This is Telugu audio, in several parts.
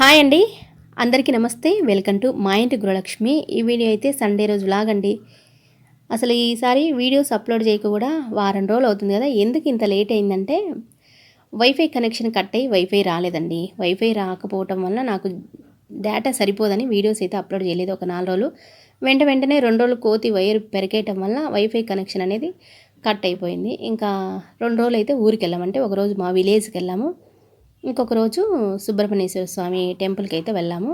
హాయ్ అండి. అందరికీ నమస్తే. వెల్కమ్ టు మా ఇంటి గృహలక్ష్మి. ఈ వీడియో అయితే సండే రోజు లాగండి అసలు ఈసారి వీడియోస్ అప్లోడ్ చేయక కూడా వారం రోజులు అవుతుంది కదా. ఎందుకు ఇంత లేట్ అయిందంటే వైఫై కనెక్షన్ కట్ అయ్యి వైఫై రాలేదండి. వైఫై రాకపోవటం వల్ల నాకు డేటా సరిపోదని వీడియోస్ అయితే అప్లోడ్ చేయలేదు. ఒక నాలుగు రోజులు. వెంట వెంటనే రెండు రోజులు కోతి వైర్ పెరికేయటం వల్ల వైఫై కనెక్షన్ అనేది కట్ అయిపోయింది. ఇంకా రెండు రోజులు అయితే ఊరికి వెళ్ళామంటే ఒకరోజు మా విలేజ్కి వెళ్ళాము. ఇంకొక రోజు సుబ్రహ్మణ్యేశ్వర స్వామి టెంపుల్కి అయితే వెళ్ళాము.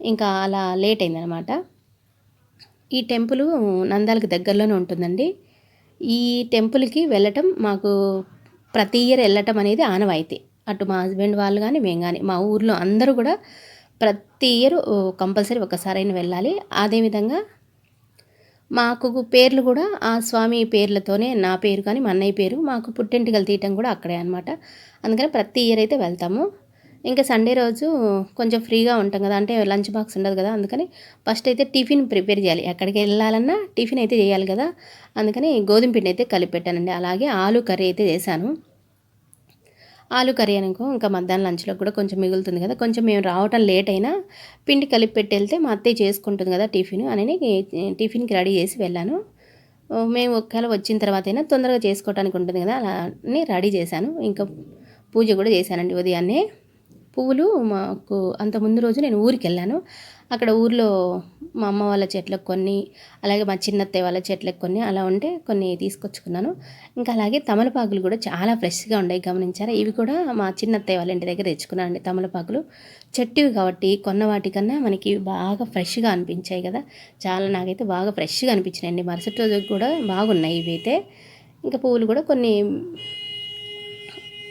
ఇంకా అలా లేట్ అయిందనమాట ఈ టెంపుల్ నందాలకు దగ్గరలోనే ఉంటుందండి. ఈ టెంపుల్కి వెళ్ళటం మాకు ప్రతి ఇయర్ వెళ్ళటం అనేది ఆనవాయితీ. అటు మా హస్బెండ్ వాళ్ళు కానీ మేము కానీ మా ఊర్లో అందరూ కూడా ప్రతి ఇయర్ కంపల్సరీ ఒకసారైనా వెళ్ళాలి. అదేవిధంగా మాకు పేర్లు కూడా ఆ స్వామి పేర్లతోనే నా పేరు కానీ మా అన్నయ్య పేరు మాకు పుట్టింటికలు తీయటం కూడా అక్కడే అనమాట అందుకని ప్రతి ఇయర్ అయితే వెళ్తాము. ఇంకా సండే రోజు కొంచెం ఫ్రీగా ఉంటాం కదా అంటే లంచ్ బాక్స్ ఉండదు కదా అందుకని ఫస్ట్ అయితే టిఫిన్ ప్రిపేర్ చేయాలి. ఎక్కడికి వెళ్ళాలన్నా టిఫిన్ అయితే చేయాలి కదా అందుకని గోధుమ పిండి అయితే కలిపి పెట్టానండి. అలాగే ఆలు కర్రీ అయితే చేశాను. ఆలు కర్రీ అనుకో ఇంకా మధ్యాహ్నం లంచ్లో కూడా కొంచెం మిగులుతుంది కదా. కొంచెం మేము రావటం లేట్ అయినా పిండి కలిపి పెట్టి వెళ్తే మా అత్తయ్య చేసుకుంటుంది కదా టిఫిన్ అని టిఫిన్కి రెడీ చేసి వెళ్ళాను. మేము ఒకవేళ వచ్చిన తర్వాత అయినా తొందరగా చేసుకోవడానికి ఉంటుంది కదా అలా అని రెడీ చేశాను. ఇంకా పూజ కూడా చేశానండి ఉదయాన్నే. పువ్వులు మాకు అంత ముందు రోజు నేను ఊరికి వెళ్ళాను అక్కడ ఊర్లో మా అమ్మ వాళ్ళ చెట్లకు కొన్ని అలాగే మా చిన్నత్తయ్య వాళ్ళ చెట్లకు కొన్ని అలా ఉంటే కొన్ని తీసుకొచ్చుకున్నాను. ఇంకా అలాగే తమలపాకులు కూడా చాలా ఫ్రెష్గా ఉన్నాయి గమనించారా? ఇవి కూడా మా చిన్నత్తయ్య వాళ్ళ ఇంటి దగ్గర తెచ్చుకున్నాను అండి తమలపాకులు. చెట్టువి కాబట్టి కొన్న వాటికన్నా మనకి బాగా ఫ్రెష్గా అనిపించాయి కదా. చాలా నాకైతే బాగా ఫ్రెష్గా అనిపించినాయండి. మరుసటి రోజు కూడా బాగున్నాయి ఇవి అయితే ఇంకా పువ్వులు కూడా కొన్ని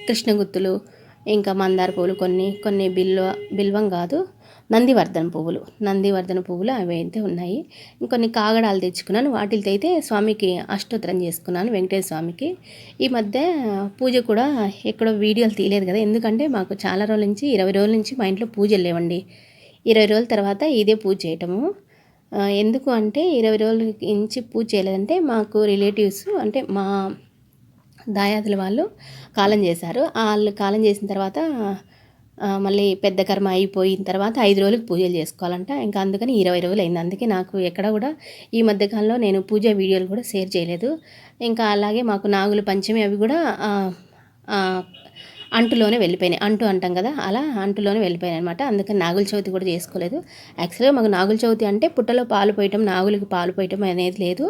కృష్ణగుత్తులు ఇంకా మందార పువ్వులు కొన్ని కొన్ని బిల్వ బిల్వం కాదు నందివర్ధన పువ్వులు. నందివర్ధన పువ్వులు అవి అయితే ఉన్నాయి. ఇంకొన్ని కాగడాలు తెచ్చుకున్నాను. వాటితో అయితే స్వామికి అష్టోత్తరం చేసుకున్నాను వెంకటేశ్వర స్వామికి. ఈ మధ్య పూజ కూడా ఎక్కడో వీడియోలు తీయలేదు కదా. ఎందుకంటే మాకు చాలా రోజుల నుంచి ఇరవై రోజుల నుంచి మా ఇంట్లో పూజలు లేవండి. ఇరవై రోజుల తర్వాత ఇదే పూజ చేయటము. ఎందుకు అంటే ఇరవై రోజుల నుంచి పూజ చేయలేదంటే మాకు రిలేటివ్స్ అంటే మా దాయాదుల వాళ్ళు కాలం చేశారు. వాళ్ళు కాలం చేసిన తర్వాత మళ్ళీ పెద్ద కర్మ అయిపోయిన తర్వాత ఐదు రోజులకు పూజలు చేసుకోవాలంట. ఇంకా అందుకని ఇరవై రోజులు అయింది. అందుకే నాకు ఎక్కడ కూడా ఈ మధ్యకాలంలో నేను పూజ వీడియోలు కూడా షేర్ చేయలేదు. ఇంకా అలాగే మాకు నాగుల పంచమి అవి కూడా అంటులోనే వెళ్ళిపోయినాయి. అంటు అంటాం కదా అలా అంటులోనే వెళ్ళిపోయినాయి అనమాట అందుకని నాగుల చవితి కూడా చేసుకోలేదు. యాక్చువల్గా మాకు నాగుల చవితి అంటే పుట్టలో పాలు పోయటం నాగులకి పాలు పోయటం అనేది లేదు.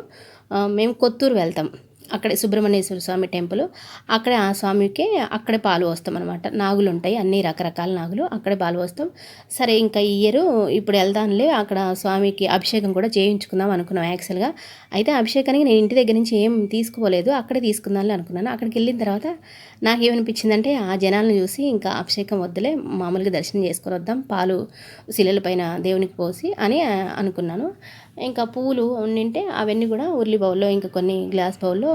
మేము కొత్తూరు వెళ్తాం. అక్కడే సుబ్రహ్మణ్యేశ్వర స్వామి టెంపుల్. అక్కడే ఆ స్వామికి అక్కడే పాలు పోస్తాం అనమాట నాగులు ఉంటాయి అన్ని రకరకాల నాగులు. అక్కడే పాలు పోస్తాం. సరే ఇంకా ఈ ఇయర్ ఇప్పుడు వెళ్దాంలే. అక్కడ స్వామికి అభిషేకం కూడా చేయించుకుందాం అనుకున్నాం యాక్చువల్గా. అయితే అభిషేకానికి నేను ఇంటి దగ్గర నుంచి ఏం తీసుకోలేదు. అక్కడే తీసుకుందాంలే అనుకున్నాను. అక్కడికి వెళ్ళిన తర్వాత నాకేమనిపించిందంటే ఆ జనాలను చూసి ఇంకా అభిషేకం వద్దులే మామూలుగా దర్శనం చేసుకొని వద్దాం పాలు శిలల పైన దేవునికి పోసి అని అనుకున్నాను. ఇంకా పూలు ఉండింటే అవన్నీ కూడా ఉర్లి బౌల్లో ఇంకా కొన్ని గ్లాస్ బౌల్లో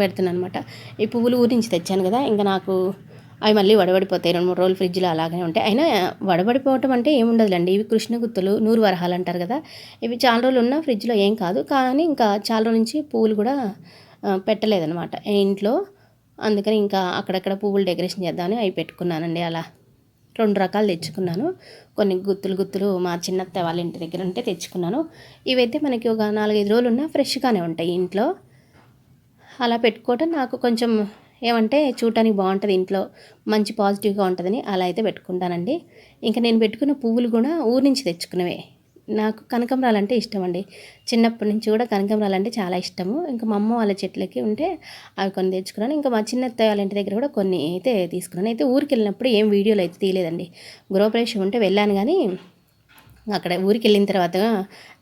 పెడుతున్నాను అనమాట ఈ పువ్వులు ఊరి నుంచి తెచ్చాను కదా ఇంకా నాకు అవి మళ్ళీ వడబడిపోతాయి రెండు మూడు రోజులు ఫ్రిడ్జ్లో అలాగే ఉంటాయి. అయినా వడబడిపోవటం అంటే ఏముండదులండి ఇవి కృష్ణగుత్తులు నూరు వరహాలు అంటారు కదా ఇవి చాలా రోజులు ఉన్నా ఫ్రిడ్జ్లో ఏం కాదు. కానీ ఇంకా చాలా రోజుల నుంచి పువ్వులు కూడా పెట్టలేదనమాట ఇంట్లో అందుకని ఇంకా అక్కడక్కడ పువ్వులు డెకరేషన్ చేద్దామని అవి పెట్టుకున్నానండి. అలా రెండు రకాలు తెచ్చుకున్నాను. కొన్ని గుత్తులు గుత్తులు మా చిన్నత్త వాళ్ళ ఇంటి దగ్గర ఉంటే తెచ్చుకున్నాను. ఇవైతే మనకి ఒక నాలుగైదు రోజులు ఉన్నా ఫ్రెష్గానే ఉంటాయి ఇంట్లో. అలా పెట్టుకోవటం నాకు కొంచెం ఏమంటే చూడటానికి బాగుంటుంది ఇంట్లో. మంచి పాజిటివ్గా ఉంటుందని అలా అయితే పెట్టుకుంటానండి. ఇంకా నేను పెట్టుకున్న పువ్వులు కూడా ఊరి నుంచి తెచ్చుకునేవే నాకు కనకంబరాలు అంటే ఇష్టం అండి. చిన్నప్పటి నుంచి కూడా కనకంబరాలు అంటే చాలా ఇష్టము. ఇంకా మా అమ్మ వాళ్ళ చెట్లకి ఉంటే అవి కొన్ని తెచ్చుకున్నాను. ఇంకా మా చిన్న వాళ్ళ ఇంటి దగ్గర కూడా కొన్ని అయితే తీసుకున్నాను. అయితే ఊరికి వెళ్ళినప్పుడు ఏం వీడియోలు అయితే తీయలేదండి. గృహప్రవేశం ఉంటే వెళ్ళాను కానీ అక్కడ ఊరికి వెళ్ళిన తర్వాత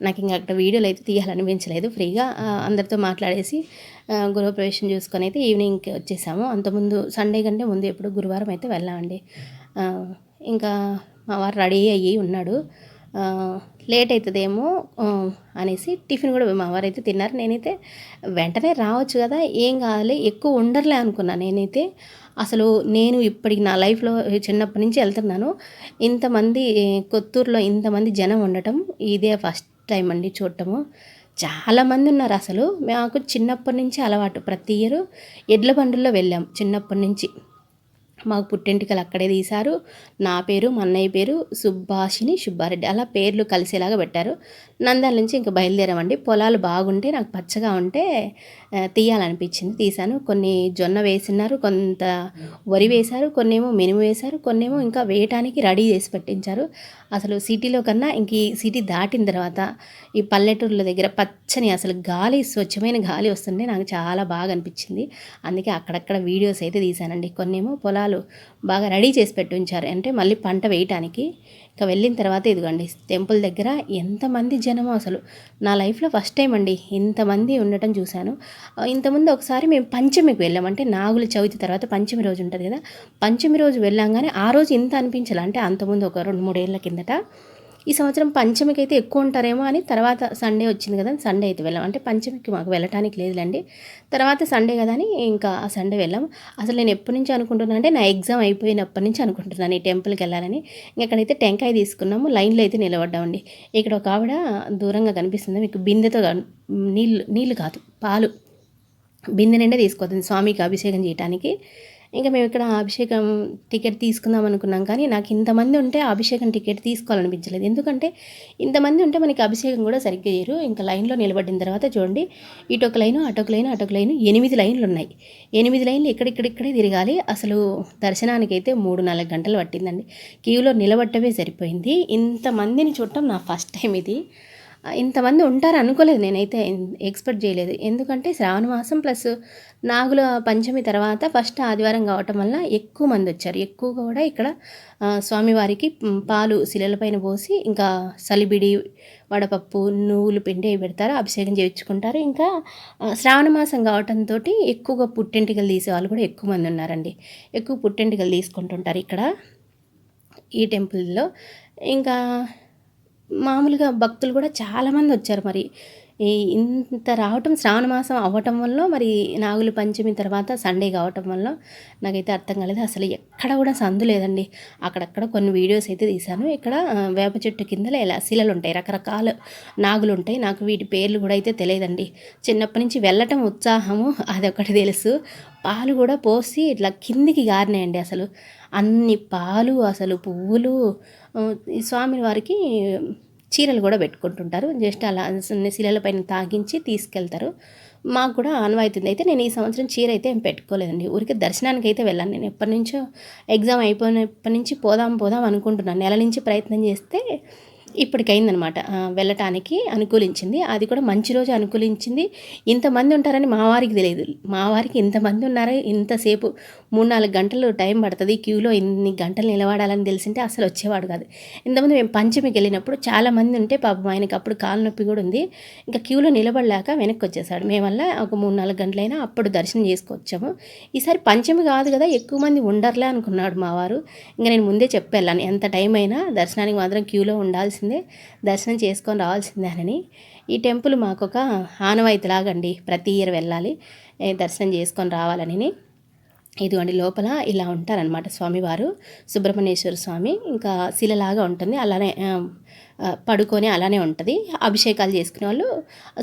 నాకు ఇంకా అక్కడ వీడియోలు అయితే తీయాలనిపించలేదు. ఫ్రీగా అందరితో మాట్లాడేసి గృహప్రవేశం చూసుకొని అయితే ఈవినింగ్కి వచ్చేసాము. అంతకుముందు సండే కంటే ముందు ఎప్పుడు గురువారం అయితే వెళ్ళామండి. ఇంకా మా వారు రెడీ అయ్యి ఉన్నాడు. లేట్ అవుతుందేమో అనేసి టిఫిన్ కూడా మా వారైతే తిన్నారు. నేనైతే వెంటనే రావచ్చు కదా ఏం కాదు ఎక్కువ ఉండర్లే అనుకున్నాను నేనైతే అసలు నేను ఇప్పటికి నా లైఫ్లో చిన్నప్పటి నుంచి వెళ్తున్నాను. ఇంతమంది కొత్తూరులో ఇంతమంది జనం ఉండటం ఇదే ఫస్ట్ టైం అండి చూడటము. చాలామంది ఉన్నారు అసలు. మాకు చిన్నప్పటి నుంచి అలవాటు. ప్రతి ఇయర్ ఎడ్ల బండుల్లో వెళ్ళాం చిన్నప్పటి నుంచి. మాకు పుట్టింటికలు అక్కడే తీశారు. నా పేరు మా అన్నయ్య పేరు సుభాషిని సుబ్బారెడ్డి. అలా పేర్లు కలిసేలాగా పెట్టారు. నంద్యాల నుంచి ఇంకా బయలుదేరామండి. పొలాలు బాగుంటే నాకు పచ్చగా ఉంటే తీయాలనిపించింది. తీశాను. కొన్ని జొన్న వేసినారు కొంత వరి వేశారు కొన్నేమో మినుము వేశారు కొన్నేమో ఇంకా వేయటానికి రెడీ చేసి పెట్టించారు. అసలు సిటీలో కన్నా ఇంక ఈ సిటీ దాటిన తర్వాత ఈ పల్లెటూరుల దగ్గర పచ్చని అసలు గాలి స్వచ్ఛమైన గాలి వస్తుంటే నాకు చాలా బాగా అనిపించింది. అందుకే అక్కడక్కడ వీడియోస్ అయితే తీశానండి. కొన్నేమో పొలాలు బాగా రెడీ చేసి పెట్టి ఉంచారు అంటే మళ్ళీ పంట వేయటానికి ఇక వెళ్ళిన తర్వాత ఇదిగోండి టెంపుల్ దగ్గర ఎంతమంది జనమో అసలు. నా లైఫ్లో ఫస్ట్ టైం అండి ఇంతమంది ఉండటం చూశాను. ఇంతమంది ఒకసారి మేము పంచమికి వెళ్ళాం. అంటే నాగుల చవితి తర్వాత పంచమి రోజు ఉంటుంది కదా. పంచమి రోజు వెళ్ళాం ఆ రోజు ఇంత అనిపించాలి? అంటే అంతకుముందు ఒక రెండు మూడేళ్ళ కిందట ఈ సంవత్సరం పంచమికి అయితే ఎక్కువ ఉంటారేమో అని తర్వాత సండే వచ్చింది కదా సండే అయితే వెళ్ళాం. అంటే పంచమికి మాకు వెళ్ళటానికి లేదులేండి. తర్వాత సండే కదా అని ఇంకా ఆ సండే వెళ్ళాం. అసలు నేను ఎప్పటి నుంచి అనుకుంటున్నాను అంటే నా ఎగ్జామ్ అయిపోయినప్పటి నుంచి అనుకుంటున్నాను ఈ టెంపుల్కి వెళ్ళాలని. ఇక్కడైతే టెంకాయ తీసుకున్నాము లైన్లో అయితే నిలబడ్డామండి. ఇక్కడ ఒక ఆవిడ దూరంగా కనిపిస్తుంది మీకు బిందెతో నీళ్ళు నీళ్ళు కాదు పాలు. బిందె నిండా తీసుకొస్తుంది స్వామికి అభిషేకం చేయడానికి ఇంకా మేము ఇక్కడ అభిషేకం టికెట్ తీసుకుందాం అనుకున్నాం. కానీ నాకు ఇంతమంది ఉంటే అభిషేకం టికెట్ తీసుకోవాలనిపించలేదు. ఎందుకంటే ఇంతమంది ఉంటే మనకి అభిషేకం కూడా సరిగ్గా చేయరు. ఇంకా లైన్లో నిలబడిన తర్వాత చూడండి ఇటొక లైను అటొక లైను అటొక లైను ఎనిమిది లైన్లు ఉన్నాయి. ఎనిమిది లైన్లు ఇక్కడిక్కడిక్కడే తిరగాలి. అసలు దర్శనానికి అయితే మూడు నాలుగు గంటలు పట్టిందండి. క్యూలో నిలబట్టమే సరిపోయింది. ఇంతమందిని చూడటం నా ఫస్ట్ టైం ఇది. ఇంతమంది ఉంటారు అనుకోలేదు నేనైతే ఎక్స్పెక్ట్ చేయలేదు. ఎందుకంటే శ్రావణ మాసం ప్లస్ నాగుల పంచమి తర్వాత ఫస్ట్ ఆదివారం కావటం వల్ల ఎక్కువ మంది వచ్చారు. ఎక్కువ కూడా ఇక్కడ స్వామివారికి పాలు శిలలపైన పోసి ఇంకా సలిబిడి వడపప్పు నువ్వులు పిండి పెడతారు అభిషేకం చేయించుకుంటారు. ఇంకా శ్రావణ మాసం కావటంతో ఎక్కువగా పుట్టింటికలు తీసే వాళ్ళు కూడా ఎక్కువ మంది ఉన్నారండి. ఎక్కువ పుట్టింటికలు తీసుకుంటుంటారు ఇక్కడ ఈ టెంపుల్లో. ఇంకా మామూలుగా భక్తులు కూడా చాలామంది వచ్చారు మరి. ఇంత రావటం శ్రావణ మాసం అవ్వటం వల్ల మరి నాగుల పంచమి తర్వాత సండే కావటం వల్ల నాకైతే అర్థం కాలేదు. అసలు ఎక్కడ కూడా సందు లేదండి. అక్కడక్కడ కొన్ని వీడియోస్ అయితే తీశాను. ఇక్కడ వేప చెట్టు కింద ఇలా శిలలు ఉంటాయి. రకరకాల నాగులు ఉంటాయి. నాకు వీటి పేర్లు కూడా అయితే తెలియదండి. చిన్నప్పటి నుంచి వెళ్ళటం ఉత్సాహము అదొకటి తెలుసు. పాలు కూడా పోసి ఇట్లా కిందికి గారినాయండి అసలు. అన్ని పాలు అసలు పువ్వులు స్వామి వారికి చీరలు కూడా పెట్టుకుంటుంటారు. జస్ట్ అలా శిలల పైన తాగించి తీసుకెళ్తారు. మాకు కూడా ఆనవాయితుంది. అయితే నేను ఈ సంవత్సరం చీర అయితే ఏం పెట్టుకోలేదండి. ఊరికి దర్శనానికి అయితే వెళ్ళాను. నేను ఎప్పటి నుంచో ఎగ్జామ్ అయిపోయినప్పటి నుంచి పోదాం పోదాం అనుకుంటున్నాను. నెల నుంచి ప్రయత్నం చేస్తే ఇప్పటికైందనమాట. వెళ్ళటానికి అనుకూలించింది. అది కూడా మంచి రోజు అనుకూలించింది. ఇంతమంది ఉంటారని మా వారికి తెలియదు. మా వారికి ఇంతమంది ఉన్నారా ఇంతసేపు మూడు నాలుగు గంటలు టైం పడుతుంది క్యూలో ఇన్ని గంటలు నిలబడాలని తెలిసింటే అసలు వచ్చేవాడు కాదు. ఇంతమంది మేము పంచమికి వెళ్ళినప్పుడు చాలామంది ఉంటే పాపం ఆయనకి అప్పుడు కాలు నొప్పి కూడా ఉంది. ఇంకా క్యూలో నిలబడలేక వెనక్కి వచ్చేసాడు. మేమల్ల ఒక మూడు నాలుగు గంటలైనా అప్పుడు దర్శనం చేసుకొచ్చాము. ఈసారి పంచమి కాదు కదా ఎక్కువ మంది ఉండర్లే అనుకున్నాడు మా వారు. ఇంకా నేను ముందే చెప్పాను ఎంత టైం అయినా దర్శనానికి మాత్రం క్యూలో ఉండాల్సి రావాల్సిందే దర్శనం చేసుకొని రావాల్సిందే అని ఈ టెంపుల్ మాకు ఒక ఆనవాయితీలాగండి. ప్రతి ఇయర్ వెళ్ళాలి. దర్శనం చేసుకొని రావాలని ఇదిగోండి లోపల ఇలా ఉంటారనమాట స్వామివారు. సుబ్రహ్మణ్యేశ్వర స్వామి. ఇంకా శిలలాగా ఉంటుంది. అలానే పడుకొని అలానే ఉంటుంది. అభిషేకాలు చేసుకునే వాళ్ళు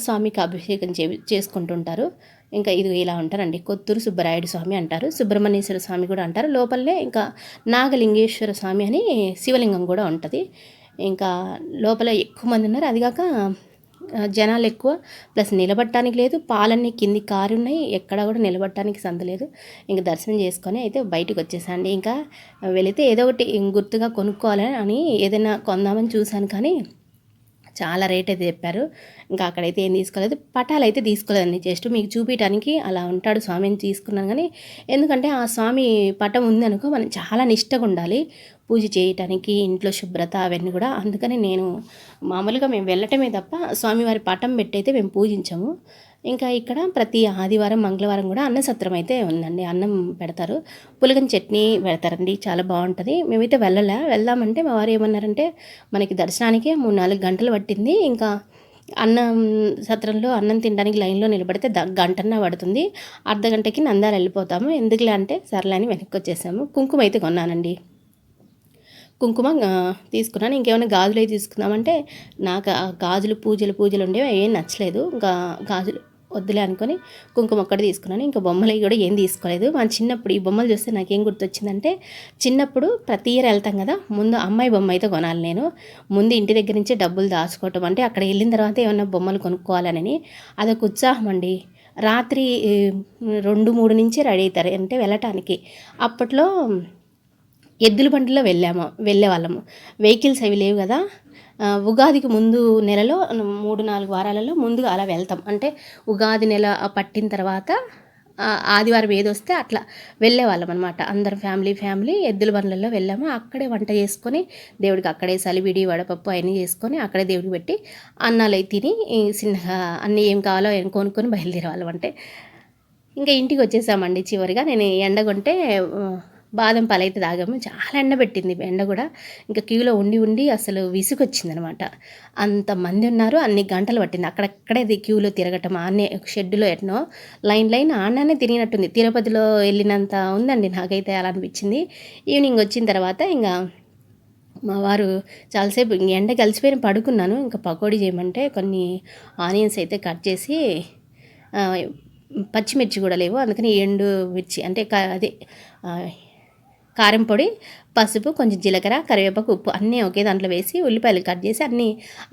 స్వామికి అభిషేకం చే చేసుకుంటుంటారు. ఇంకా ఇది ఇలా ఉంటారండి. కొత్తూరు సుబ్బరాయుడు స్వామి అంటారు. సుబ్రహ్మణ్యేశ్వర స్వామి కూడా అంటారు. లోపలనే ఇంకా నాగలింగేశ్వర స్వామి అని శివలింగం కూడా ఉంటుంది. ఇంకా లోపల ఎక్కువ మంది ఉన్నారు. అదిగాక జనాలు ఎక్కువ. ప్లస్ నిలబడటానికి లేదు. పాలన్నీ కింది కారు ఉన్నాయి. ఎక్కడ కూడా నిలబడటానికి సందలేదు ఇంకా దర్శనం చేసుకొని అయితే బయటకు వచ్చేసండి ఇంకా వెళితే ఏదో ఒకటి గుర్తుగా కొనుక్కోవాలని అని ఏదైనా కొందామని చూశాను కానీ చాలా రేట్ అయితే చెప్పారు. ఇంకా అక్కడైతే ఏం తీసుకోలేదు. పటాలు అయితే తీసుకోలేదండి. జస్ట్ మీకు చూపించడానికి అలా ఉంటాడు స్వామిని తీసుకున్నాను కానీ ఎందుకంటే ఆ స్వామి పటం ఉంది అనుకో మనం చాలా నిష్టగా ఉండాలి. పూజ చేయటానికి ఇంట్లో శుభ్రత అవన్నీ కూడా అందుకని నేను మామూలుగా మేము వెళ్ళటమే తప్ప స్వామివారి పటం పెట్టయితే మేము పూజించాము. ఇంకా ఇక్కడ ప్రతి ఆదివారం మంగళవారం కూడా అన్న సత్రం అయితే ఉందండి. అన్నం పెడతారు. పులగన్ చట్నీ పెడతారండి. చాలా బాగుంటుంది. మేమైతే వెళ్ళలే. వెళ్దామంటే మా వారు ఏమన్నారంటే మనకి దర్శనానికే మూడు నాలుగు గంటలు పట్టింది. ఇంకా అన్నం సత్రంలో అన్నం తినడానికి లైన్లో నిలబడితే ద గంటన్న పడుతుంది. అర్ధ గంటకి నందాలు వెళ్ళిపోతాము. ఎందుకులే అంటే సర్లే అని వెనక్కి వచ్చేసాము. కుంకుమ అయితే కొన్నానండి. కుంకుమ తీసుకున్నాను. ఇంకేమైనా గాజులు అవి తీసుకుందామంటే నాకు గాజులు పూజలు పూజలు ఉండేవి ఏం నచ్చలేదు. ఇంకా గాజులు వద్దులే అనుకొని కుంకుమ ఒక్కటి తీసుకున్నాను. ఇంకా బొమ్మలు కూడా ఏం తీసుకోలేదు. మన చిన్నప్పుడు ఈ బొమ్మలు చూస్తే నాకేం గుర్తొచ్చిందంటే చిన్నప్పుడు ప్రతి ఇయర్ వెళ్తాం కదా ముందు అమ్మాయి బొమ్మ అయితే కొనాలి నేను. ముందు ఇంటి దగ్గర నుంచే డబ్బులు దాచుకోవటం. అంటే అక్కడ వెళ్ళిన తర్వాత ఏమన్నా బొమ్మలు కొనుక్కోవాలని అదొక ఉత్సాహం అండి. రాత్రి రెండు మూడు నుంచి రెడీ అవుతారు. అంటే వెళ్ళటానికి. అప్పట్లో ఎద్దుల బండిలో వెళ్ళాము వెళ్ళే వాళ్ళము. వెహికల్స్ అవి లేవు కదా. ఉగాదికి ముందు నెలలో మూడు నాలుగు వారాలలో ముందుగా అలా వెళ్తాం. అంటే ఉగాది నెల పట్టిన తర్వాత ఆదివారం ఏది వస్తే అట్లా వెళ్ళేవాళ్ళం అనమాట అందరం ఫ్యామిలీ ఫ్యామిలీ ఎద్దుల బండ్లలో వెళ్ళాము. అక్కడే వంట చేసుకొని దేవుడికి అక్కడే సలివిడి వడపప్పు అవన్నీ చేసుకొని అక్కడే దేవుడికి పెట్టి అన్నాలు అవి తిని చిన్నగా అన్నీ ఏం కావాలో ఏం కొనుక్కొని బయలుదేరేవాళ్ళం అంటే ఇంకా ఇంటికి వచ్చేసామండి చివరిగా. నేను ఎండగొంటే బాదం పాలైతే తాగాము. చాలా ఎండ పెట్టింది. ఎండ కూడా ఇంకా క్యూలో ఉండి ఉండి అసలు విసుగొచ్చిందనమాట. అంతమంది ఉన్నారు. అన్ని గంటలు పట్టింది. అక్కడక్కడే క్యూలో తిరగటం. ఆనే షెడ్లో ఎట్నో లైన్ లైన్ ఆడనే తిరిగినట్టుంది. తిరుపతిలో వెళ్ళినంత ఉందండి నాకైతే అలా అనిపించింది. ఈవినింగ్ వచ్చిన తర్వాత ఇంకా మా వారు చాలాసేపు ఎండ కలిసిపోయిన పడుకున్నాను. ఇంకా పకోడీ చేయమంటే కొన్ని ఆనియన్స్ అయితే కట్ చేసి పచ్చిమిర్చి కూడా లేవు. అందుకని ఎండు మిర్చి అంటే అదే కారం పొడి పసుపు కొంచెం జీలకర్ర కరివేపాకు ఉప్పు అన్నీ ఒకే దాంట్లో వేసి ఉల్లిపాయలు కట్ చేసి అన్నీ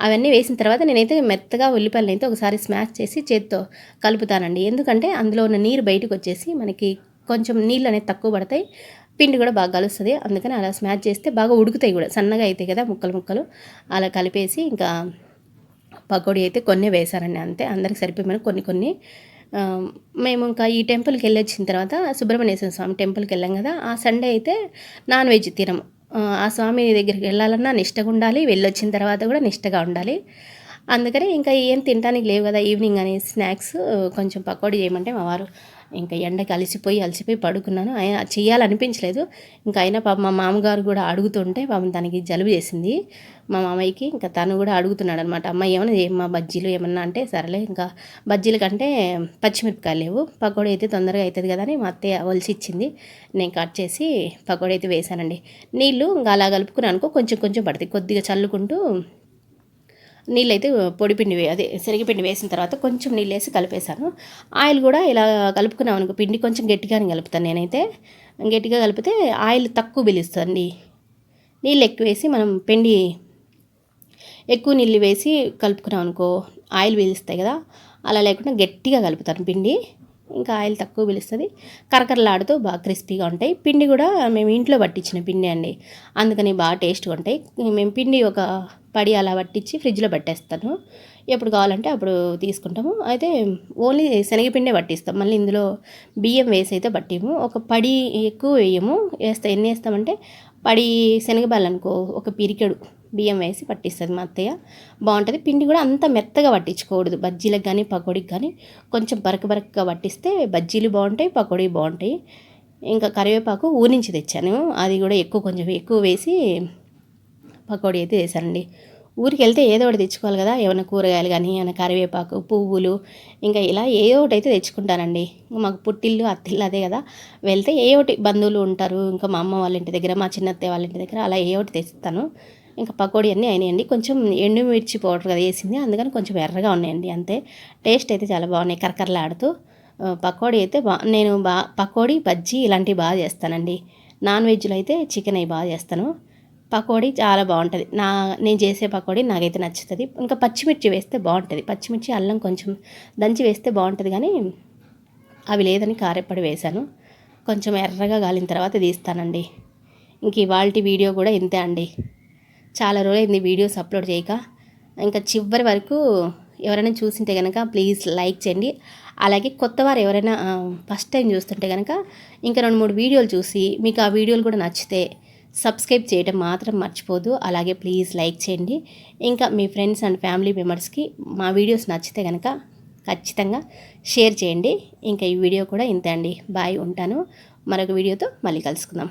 అవన్నీ వేసిన తర్వాత నేనైతే మెత్తగా ఉల్లిపాయలను అయితే ఒకసారి స్మాష్ చేసి చేత్తో కలుపుతానండి. ఎందుకంటే అందులో ఉన్న నీరు బయటకు వచ్చేసి మనకి కొంచెం నీళ్ళు అనేది తక్కువ పడతాయి. పిండి కూడా బాగా కలుస్తుంది. అందుకని అలా స్మాష్ చేస్తే బాగా ఉడుకుతాయి కూడా. సన్నగా అవుతాయి కదా ముక్కలు ముక్కలు. అలా కలిపేసి ఇంకా పకోడీ అయితే కొన్ని వేశానండి అంతే. అందరికి సరిపోయి కొన్ని కొన్ని మేము ఇంకా ఈ టెంపుల్కి వెళ్ళి వచ్చిన తర్వాత సుబ్రహ్మణ్యేశ్వర స్వామి టెంపుల్కి వెళ్ళాం కదా ఆ సండే అయితే నాన్ వెజ్ తినము ఆ స్వామి దగ్గరికి వెళ్ళాలన్నా నిష్టగా ఉండాలి వెళ్ళొచ్చిన తర్వాత కూడా నిష్టగా ఉండాలి. అందుకని ఇంకా ఏం తినడానికి లేవు కదా ఈవినింగ్ అని స్నాక్స్ కొంచెం పకోడీ చేయమంటే మా వారు ఇంకా ఎండకి అలసిపోయి అలసిపోయి పడుకున్నాను. ఆయన చేయాలనిపించలేదు. ఇంకా అయినా పాప మా మామగారు కూడా అడుగుతుంటే పాపం తనకి జలుబు చేసింది. మా మామయ్యకి ఇంకా తను కూడా అడుగుతున్నాడు అనమాట అమ్మ ఏమైనా మా బజ్జీలు ఏమన్నా అంటే సరేలే ఇంకా బజ్జీల కంటే పచ్చిమిరపకాయలు లేవు. పకోడీ అయితే తొందరగా అవుతుంది కదా అని మా అత్తయ్య ఒలిసి ఇచ్చింది నేను కట్ చేసి పకోడీ అయితే వేశానండి. నీళ్ళు ఇంకా అలా కలుపుకున్నాను అనుకో కొంచెం కొంచెం పడుతుంది కొద్దిగా చల్లుకుంటూ నీళ్ళైతే పొడిపిండి అదే శనగపిండి వేసిన తర్వాత కొంచెం నీళ్ళు వేసి కలిపేశాను. ఆయిల్ కూడా ఇలా కలుపుకున్నాం అనుకో పిండి కొంచెం గట్టిగానే కలుపుతాను నేనైతే. గట్టిగా కలిపితే ఆయిల్ తక్కువ పిలుస్తుంది. నీళ్ళు ఎక్కువ వేసి మనం పిండి ఎక్కువ నీళ్ళు వేసి కలుపుకున్నాం అనుకో ఆయిల్ పీలుస్తాయి కదా అలా లేకుండా గట్టిగా కలుపుతాను పిండి. ఇంకా ఆయిల్ తక్కువ పిలుస్తుంది. కరకరలాడుతూ బాగా క్రిస్పీగా ఉంటాయి. పిండి కూడా మేము ఇంట్లో పట్టించిన పిండి అండి. అందుకని బాగా టేస్ట్గా ఉంటాయి. మేము పిండి ఒక పడి అలా పట్టించి ఫ్రిడ్జ్లో పెట్టేస్తాను. ఎప్పుడు కావాలంటే అప్పుడు తీసుకుంటాము. అయితే ఓన్లీ శనగపిండే పట్టిస్తాం. మళ్ళీ ఇందులో బియ్యం వేసి అయితే పట్టిము. ఒక పడి ఎక్కువ వేయము. వేస్తా ఎన్ని వేస్తామంటే పడి శనగబాలు అనుకో ఒక పిరికెడు బియ్యం వేసి పట్టిస్తుంది మా అత్తయ్య. బాగుంటుంది. పిండి కూడా అంత మెత్తగా పట్టించుకోకూడదు. బజ్జీలకు కానీ పకోడీకి కానీ కొంచెం బరక బరకగా పట్టిస్తే బజ్జీలు బాగుంటాయి పకోడీ బాగుంటాయి. ఇంకా కరివేపాకు ఊరించి తెచ్చాను. అది కూడా ఎక్కువ కొంచెం ఎక్కువ వేసి పకోడీ అయితే వేసానండి ఊరికి వెళ్తే ఏదో ఒకటి తెచ్చుకోవాలి కదా ఏమైనా కూరగాయలు కానీ ఏమైనా కరివేపాకు పువ్వులు ఇంకా ఇలా ఏదో ఒకటి అయితే తెచ్చుకుంటానండి. మాకు పుట్టిల్లు అత్తిల్లు అదే కదా. వెళ్తే ఏ ఒకటి బంధువులు ఉంటారు ఇంకా మా అమ్మ వాళ్ళ ఇంటి దగ్గర మా చిన్నత్తయ్య వాళ్ళ ఇంటి దగ్గర అలా ఏ ఒకటి తెస్తాను. ఇంకా పకోడీ అన్నీ అయినాయండి. కొంచెం ఎండుమిర్చి పౌడర్ కదా వేసింది అందుకని కొంచెం ఎర్రగా ఉన్నాయండి అంతే. టేస్ట్ అయితే చాలా బాగున్నాయి కరకరలాడుతూ. పకోడీ అయితే బా నేను బా పకోడీ బజ్జీ ఇలాంటివి బాగా చేస్తానండి. నాన్ వెజ్లో అయితే చికెన్ అవి బాగా చేస్తాను. పకోడీ చాలా బాగుంటుంది. నా నేను చేసే పకోడీ నాకైతే నచ్చుతుంది. ఇంకా పచ్చిమిర్చి వేస్తే బాగుంటుంది. పచ్చిమిర్చి అల్లం కొంచెం దంచి వేస్తే బాగుంటుంది కానీ అవి లేదని కారెప్పడి వేశాను. కొంచెం ఎర్రగా గాలిన తర్వాత తీస్తానండి. ఇంక ఇవాళ వీడియో కూడా ఇంతే అండి. చాలా రోజులైంది వీడియోస్ అప్లోడ్ చేయక. ఇంకా చివరి వరకు ఎవరైనా చూసింటే కనుక ప్లీజ్ లైక్ చేయండి. అలాగే కొత్త వారు ఎవరైనా ఫస్ట్ టైం చూస్తుంటే కనుక ఇంకా రెండు మూడు వీడియోలు చూసి మీకు ఆ వీడియోలు కూడా నచ్చితే సబ్స్క్రైబ్ చేయడం మాత్రం మర్చిపోదు. అలాగే ప్లీజ్ లైక్ చేయండి. ఇంకా మీ ఫ్రెండ్స్ అండ్ ఫ్యామిలీ మెంబర్స్కి మా వీడియోస్ నచ్చితే కనుక ఖచ్చితంగా షేర్ చేయండి. ఇంకా ఈ వీడియో కూడా ఇంతే అండి. బాయ్ ఉంటాను. మరొక వీడియోతో మళ్ళీ కలుసుకుందాం.